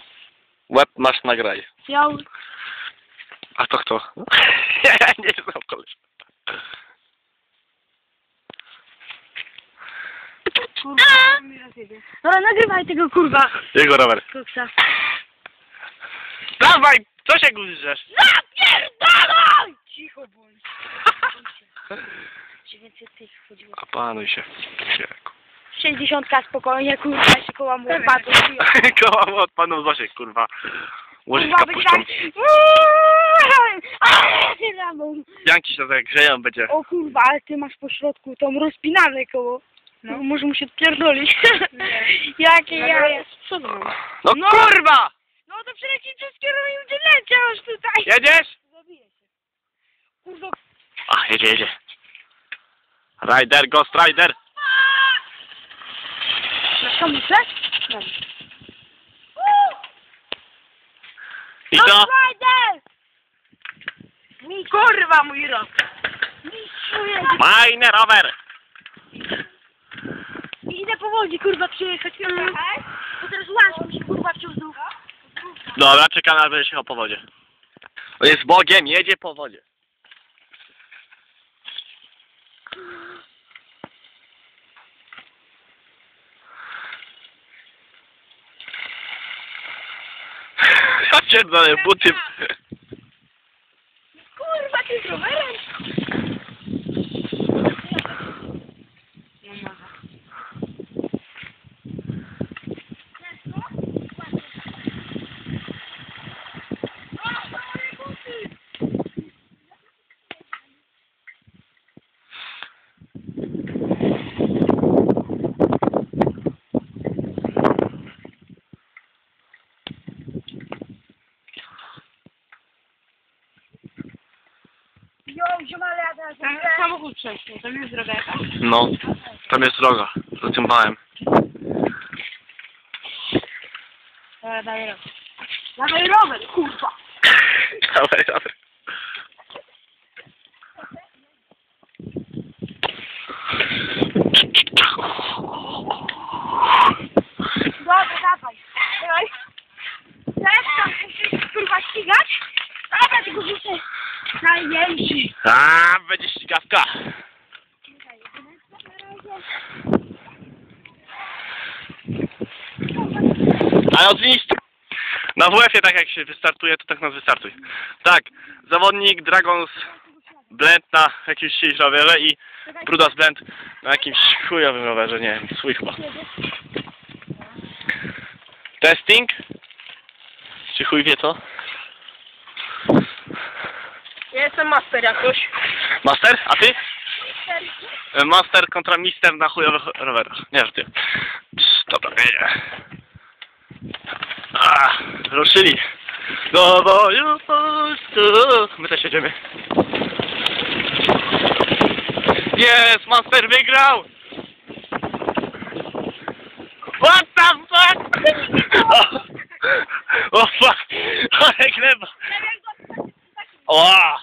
się. Łeb masz nagraj. Ja... A to kto? ja nie znam koleś. Kurwa, mi rozjebie. Dobra, nagrywaj tego kurwa. Jego rower. Koksa. Dawaj! Co się guzrzesz? Zapierdalaj! Cicho bądź. 900 tych chodziło. Opanuj się. Sieku. 60 spokojnie, kurwa, koła mu odpadł. Koła mu odpadną Zosiek, kurwa. Łożyska Kurwa, puszczą. Janki się zagrzeją będzie. O kurwa, ale ty masz po środku tą rozpinane koło. No. Może mu się odpierdolić. Jakie jaja. Co to mam? No, No. kurwa! No to przeleci wszystkie robił, gdzie leciałeś tutaj. Jedziesz? Zabiję się. Kurwa. A, jedzie, jedzie. Rider, Ghost Rider. Masz kamuflę? Mam. I to? Mi kurwa mój rok. Majny rower. Idę po wodzie kurwa przyjechać. Bo teraz łaś mi się kurwa wciąż. Dobra, czekamy aż będzie jechał po wodzie. On jest Bogiem, jedzie po wodzie. Ja pierdolę, buty. Kurwa ty z rowerem. Tam samochód przeszło, tam jest droga jakaś. No, tam jest droga. Zaciągnąłem. Dobra, dalej rok. Dawaj rower, kurwa. Dawaj, dawaj. Dobra, dawaj. Dawaj. Teraz tam musisz kurwa ścigać. Dawaj, tylko rzucę. Najmniejszy. A, będzie ścigawka. Ale odwinić na WF-ie tak jak się wystartuje, to tak nas wystartuj. Tak, zawodnik Dragons Blend na jakimś rowerze i Brudas Blend na jakimś chujowym rowerze, nie wiem, swój chyba. Testing? Czy chuj wie co? Ja jestem master jakoś. Master? A ty? E, Master kontra mister na chujowych rowerach. Nie. Psz, Dobra, nie. A, ruszyli. Do boju. My też jedziemy. Jest, Master wygrał! What the fuck? O, o fuck! Ale gleba! O!